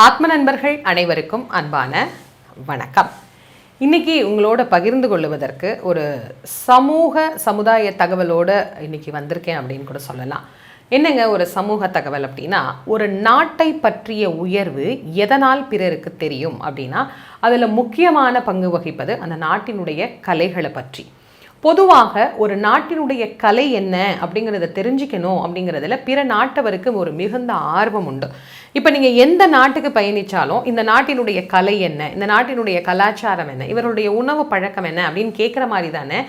ஆத்ம நண்பர்கள் அனைவருக்கும் அன்பான வணக்கம். இன்னைக்கு உங்களோட பகிர்ந்து கொள்வதற்கு ஒரு சமூக சமுதாய தகவலோட இன்னைக்கு வந்திருக்கேன் அப்படின்னு கூட சொல்லலாம். என்னங்க ஒரு சமூக தகவல் அப்படின்னா ஒரு நாட்டை பற்றிய உயர்வு எதனால் பிறருக்கு தெரியும் அப்படின்னா அதில் முக்கியமான பங்கு வகிப்பது அந்த நாட்டினுடைய கலைகளை பற்றி. பொதுவாக ஒரு நாட்டினுடைய கலை என்ன அப்படிங்கிறத தெரிஞ்சுக்கணும் அப்படிங்கிறதுல பிற நாட்டவருக்கு ஒரு மிகுந்த ஆர்வம் உண்டு. இப்போ நீங்கள் எந்த நாட்டுக்கு பயணிச்சாலும் இந்த நாட்டினுடைய கலை என்ன இந்த நாட்டினுடைய கலாச்சாரம் என்ன இவருடைய உணவு பழக்கம் என்ன அப்படின்னு கேட்குற மாதிரி தானே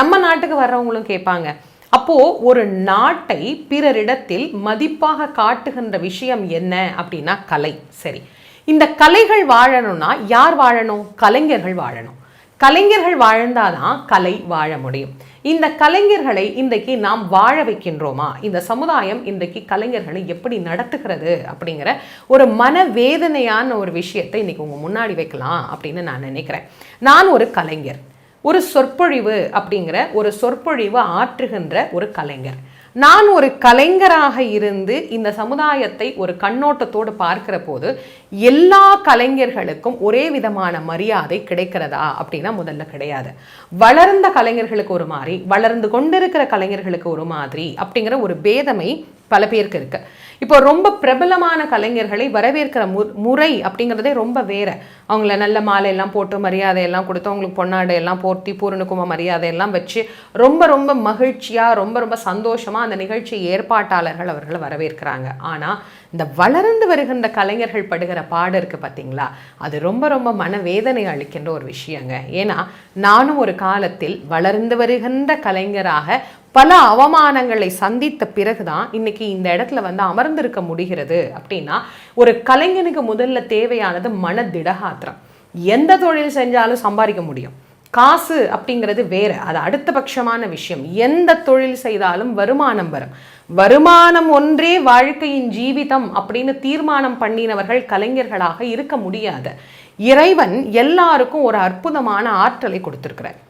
நம்ம நாட்டுக்கு வர்றவங்களும் கேட்பாங்க அப்போது ஒரு நாட்டை பிறரிடத்தில் மதிப்பாக காட்டுகின்ற விஷயம் என்ன அப்படின்னா கலை. சரி. இந்த கலைகள் வாழணும்னா யார் வாழணும்? கலைஞர்கள் வாழணும். கலைஞர்கள் வாழ்ந்தாதான் கலை வாழ முடியும். இந்த கலைஞர்களை இன்றைக்கு நாம் வாழ வைக்கின்றோமா? இந்த சமுதாயம் இன்றைக்கு கலைஞர்களை எப்படி நடத்துகிறது அப்படிங்கிற ஒரு மனவேதனையான ஒரு விஷயத்தை இன்றைக்கி உங்கள் முன்னாடி வைக்கலாம் அப்படின்னு நான் நினைக்கிறேன். நான் ஒரு கலைஞர். ஒரு சொற்பொழிவு அப்படிங்கிற ஒரு சொற்பொழிவு ஆற்றுகின்ற ஒரு கலைஞர். நான் ஒரு கலைஞராக இருந்து இந்த சமுதாயத்தை ஒரு கண்ணோட்டத்தோடு பார்க்கிற போது எல்லா கலைஞர்களுக்கும் ஒரே விதமான மரியாதை கிடைக்கிறதா அப்படின்னா முதல்ல கிடையாது. வளர்ந்த கலைஞர்களுக்கு ஒரு மாதிரி வளர்ந்து கொண்டிருக்கிற கலைஞர்களுக்கு ஒரு மாதிரி அப்படிங்கிற ஒரு பேதமை பல பேருக்கு இருக்கு. இப்போ ரொம்ப பிரபலமான கலைஞர்களை வரவேற்கிற மு முறை அப்படிங்கிறதே ரொம்ப வேற. அவங்கள நல்ல மாலை எல்லாம் போட்டு மரியாதையெல்லாம் கொடுத்து அவங்களுக்கு பொன்னாடை எல்லாம் போர்த்தி பூரணக்கும மரியாதை எல்லாம் வச்சு ரொம்ப ரொம்ப மகிழ்ச்சியா ரொம்ப ரொம்ப சந்தோஷமா அந்த நிகழ்ச்சி ஏற்பாட்டாளர்கள் அவர்களை வரவேற்கிறாங்க. ஆனால் இந்த வளர்ந்து வருகின்ற கலைஞர்கள் படுகிற பாடு இருக்கு பார்த்தீங்களா? அது ரொம்ப ரொம்ப மனவேதனை அளிக்கின்ற ஒரு விஷயங்க. ஏன்னா நானும் ஒரு காலத்தில் வளர்ந்து வருகின்ற கலைஞராக பல அவமானங்களை சந்தித்த பிறகுதான் இன்னைக்கு இந்த இடத்துல வந்து அமர்ந்திருக்க முடிகிறது அப்படின்னா ஒரு கலைஞனுக்கு முதல்ல தேவையானது மன திடகாத்திரம் எந்த தொழில் செஞ்சாலும் சம்பாதிக்க முடியும். காசு அப்படிங்கிறது வேற அது அடுத்த பட்சமான விஷயம். எந்த தொழில் செய்தாலும் வருமானம் வரும். வருமானம் ஒன்றே வாழ்க்கையின் ஜீவிதம் அப்படின்னு தீர்மானம் பண்ணினவர்கள் கலைஞர்களாக இருக்க முடியாது. இறைவன் எல்லாருக்கும் ஒரு அற்புதமான ஆற்றலை கொடுத்துருக்கிறார்.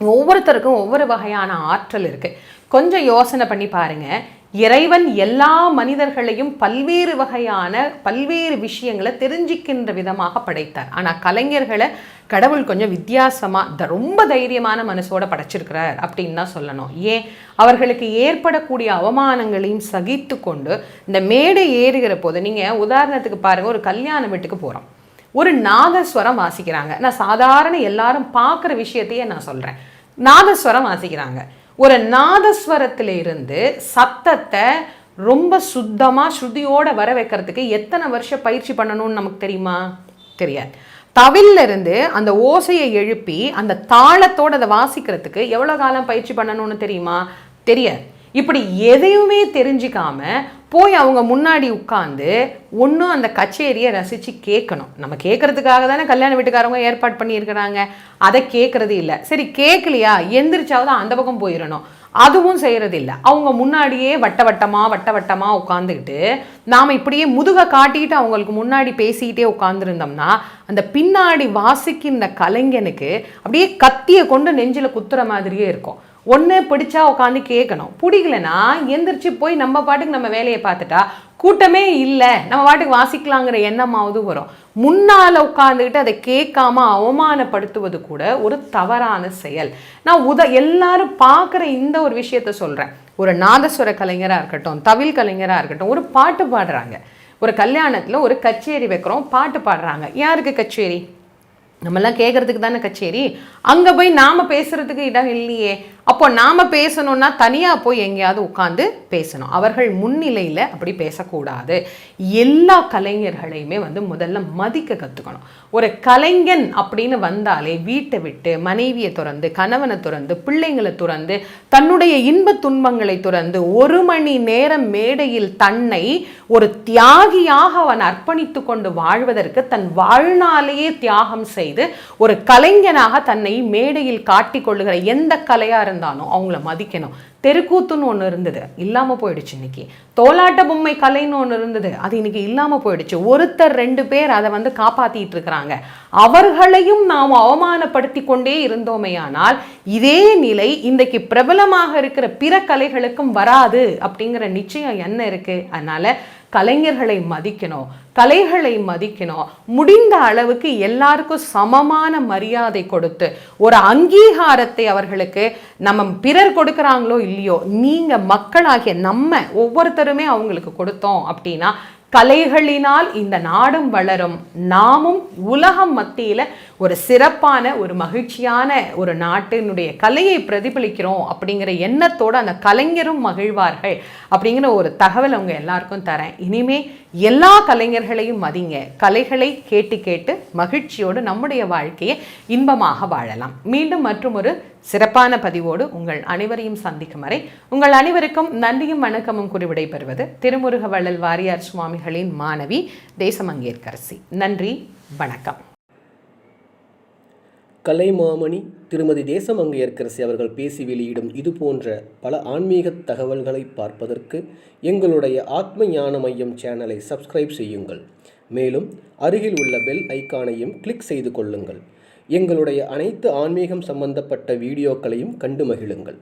ஒவ்வொருத்தருக்கும் ஒவ்வொரு வகையான ஆற்றல் இருக்குது கொஞ்சம் யோசனை பண்ணி பாருங்கள் இறைவன் எல்லா மனிதர்களையும் பல்வேறு வகையான பல்வேறு விஷயங்களை தெரிஞ்சிக்கின்ற விதமாக படைத்தார். ஆனால் கலைஞர்களை கடவுள் கொஞ்சம் வித்தியாசமாக த- ரொம்ப தைரியமான மனசோட படைச்சிருக்கிறார் அப்படின்னு தான் சொல்லணும். ஏன்? அவர்களுக்கு ஏற்படக்கூடிய அவமானங்களையும் சகித்து கொண்டு இந்த மேடை ஏறுகிற போது நீங்கள் உதாரணத்துக்கு பாருங்கள் ஒரு கல்யாண வீட்டுக்கு போகிறோம் ஒரு நாதஸ்வரம் வாசிக்கிறாங்க. நான் சாதாரண எல்லாரும் பார்க்குற விஷயத்தையே நான் சொல்கிறேன் நாதஸ்வரம் வாசிக்கிறாங்க. ஒரு நாதஸ்வரத்திலிருந்து சத்தத்தை ரொம்ப சுத்தமாக ஸ்ருதியோட வர வைக்கிறதுக்கு எத்தனை வருஷம் பயிற்சி பண்ணணும்னு நமக்கு தெரியுமா? தெரியாது. தவில்ல இருந்து அந்த ஓசையை எழுப்பி அந்த தாளத்தோட அதை வாசிக்கிறதுக்கு எவ்வளோ காலம் பயிற்சி பண்ணணும்னு தெரியுமா? தெரியாது. இப்படி எதையுமே தெரிஞ்சிக்காம போய் அவங்க முன்னாடி உட்காந்து ஒன்றும் அந்த கச்சேரியை ரசித்து கேட்கணும். நம்ம கேட்கறதுக்காக தானே கல்யாண வீட்டுக்காரவங்க ஏற்பாடு பண்ணியிருக்கிறாங்க. அதை கேட்குறது இல்லை. சரி கேட்கலையா? எந்திரிச்சாவது அந்த பக்கம் போயிடணும். அதுவும் செய்கிறது இல்லை. அவங்க முன்னாடியே வட்ட வட்டமாக வட்ட வட்டமாக உட்காந்துக்கிட்டு நாம் இப்படியே முதுகை காட்டிக்கிட்டு அவங்களுக்கு முன்னாடி பேசிக்கிட்டே உட்காந்துருந்தோம்னா அந்த பின்னாடி வாசிக்கின்ற கலைஞனுக்கு அப்படியே கத்தியை கொண்டு நெஞ்சில் குத்துற மாதிரியே இருக்கும். ஒன்று பிடிச்சா உட்காந்து கேட்கணும் பிடிக்கலனா எந்திரிச்சு போய் நம்ம பாட்டுக்கு நம்ம வேலையை பார்த்துட்டா கூட்டமே இல்லை. நம்ம பாட்டுக்கு வாசிக்கலாங்கிற எண்ணமாவது வரும். முன்னால் உட்காந்துக்கிட்டு அதை கேட்காம அவமானப்படுத்துவது கூட ஒரு தவறான செயல். நான் உத எல்லாரும் பார்க்குற இந்த ஒரு விஷயத்த சொல்கிறேன் ஒரு நாதஸ்வர கலைஞராக இருக்கட்டும் தவில் கலைஞராக இருக்கட்டும் ஒரு பாட்டு பாடுறாங்க. ஒரு கல்யாணத்தில் ஒரு கச்சேரி வைக்கிறோம் பாட்டு பாடுறாங்க. யாருக்கு கச்சேரி? நம்மெல்லாம் கேட்கறதுக்கு தானே கச்சேரி? அங்கே போய் நாம் பேசுகிறதுக்கு இடம் இல்லையே. அப்போ நாம் பேசணும்னா தனியாக போய் எங்கேயாவது உட்காந்து பேசணும். அவர்கள் முன்னிலையில் அப்படி பேசக்கூடாது. எல்லா கலைஞர்களையுமே வந்து முதல்ல மதிக்க கற்றுக்கணும் ஒரு கலைஞன் அப்படின்னு வந்தாலே வீட்டை விட்டு மனைவியை துறந்து கணவனை துறந்து பிள்ளைங்களை துறந்து தன்னுடைய இன்ப துன்பங்களை துறந்து ஒரு மணி நேரம் மேடையில் தன்னை ஒரு தியாகியாக அவன் அர்ப்பணித்து கொண்டு வாழ்வதற்கு தன் வாழ்நாளையே தியாகம் செய்து ஒரு கலைஞனாக தன்னை மேடையில் காட்டிக்கொள்ளுகிற எந்த கலையாக இருந்தாலும் அவங்கள மதிக்கணும். தெருக்கூத்துன்னு ஒன்று இருந்தது. இல்லாமல் போயிடுச்சு இன்னைக்கு. தோலாட்ட பொம்மை கலைன்னு ஒன்று இருந்தது. அது இன்னைக்கு இல்லாமல் போயிடுச்சு. ஒருத்தர் ரெண்டு பேர் அதை வந்து காப்பாத்திட்டு இருக்கிறாங்க. அவர்களையும் நாம் அவமானப்படுத்தி கொண்டே இருந்தோமேயானால் இதே நிலை இன்றைக்கு பிரபலமாக இருக்கிற பிற கலைகளுக்கும் வராது அப்படிங்கிற நிச்சயம் என்ன இருக்கு? அதனால கலைஞர்களை மதிக்கணும். கலைகளை மதிக்கணும். முடிந்த அளவுக்கு எல்லாருக்கும் சமமான மரியாதை கொடுத்து ஒரு அங்கீகாரத்தை அவர்களுக்கு நம்ம பிறர் கொடுக்குறாங்களோ இல்லையோ நீங்க மக்களாகிய நம்ம ஒவ்வொருத்தருமே அவங்களுக்கு கொடுத்தோம் அப்படின்னா கலைகளினால் இந்த நாடும் வளரும். நாமும் உலகம் மத்தியில் ஒரு சிறப்பான ஒரு மகிழ்ச்சியான ஒரு நாட்டினுடைய கலையை பிரதிபலிக்கிறோம் அப்படிங்கிற எண்ணத்தோடு அந்த கலைஞரும் மகிழ்வார்கள் அப்படிங்கிற ஒரு தகவல் அவங்க எல்லாருக்கும் தரேன். இனிமே எல்லா கலைஞர்களையும் மதிங்க. கலைகளை கேட்டு கேட்டு மகிழ்ச்சியோடு நம்முடைய வாழ்க்கையை இன்பமாக வாழலாம். மீண்டும் மற்றும் ஒரு சிறப்பான பதிவோடு உங்கள் அனைவரையும் சந்திக்கும் வரை உங்கள் அனைவருக்கும் நன்றியும் வணக்கமும் குறிவிடை பெறுவது திருமுருக வள்ளல் வாரியார் சுவாமிகளின் மாணவி தேசமங்கேற்கரசி. நன்றி வணக்கம். கலைமாமணி திருமதி தேசமங்கையர்கரசி அவர்கள் பேசி வெளியிடும் இது போன்ற பல ஆன்மீக தகவல்களை பார்ப்பதற்கு எங்களுடைய ஆத்ம ஞான மையம் சேனலை சப்ஸ்கிரைப் செய்யுங்கள். மேலும் அருகில் உள்ள பெல் ஐக்கானையும் கிளிக் செய்து கொள்ளுங்கள். எங்களுடைய அனைத்து ஆன்மீகம் சம்பந்தப்பட்ட வீடியோக்களையும் கண்டு மகிழுங்கள்.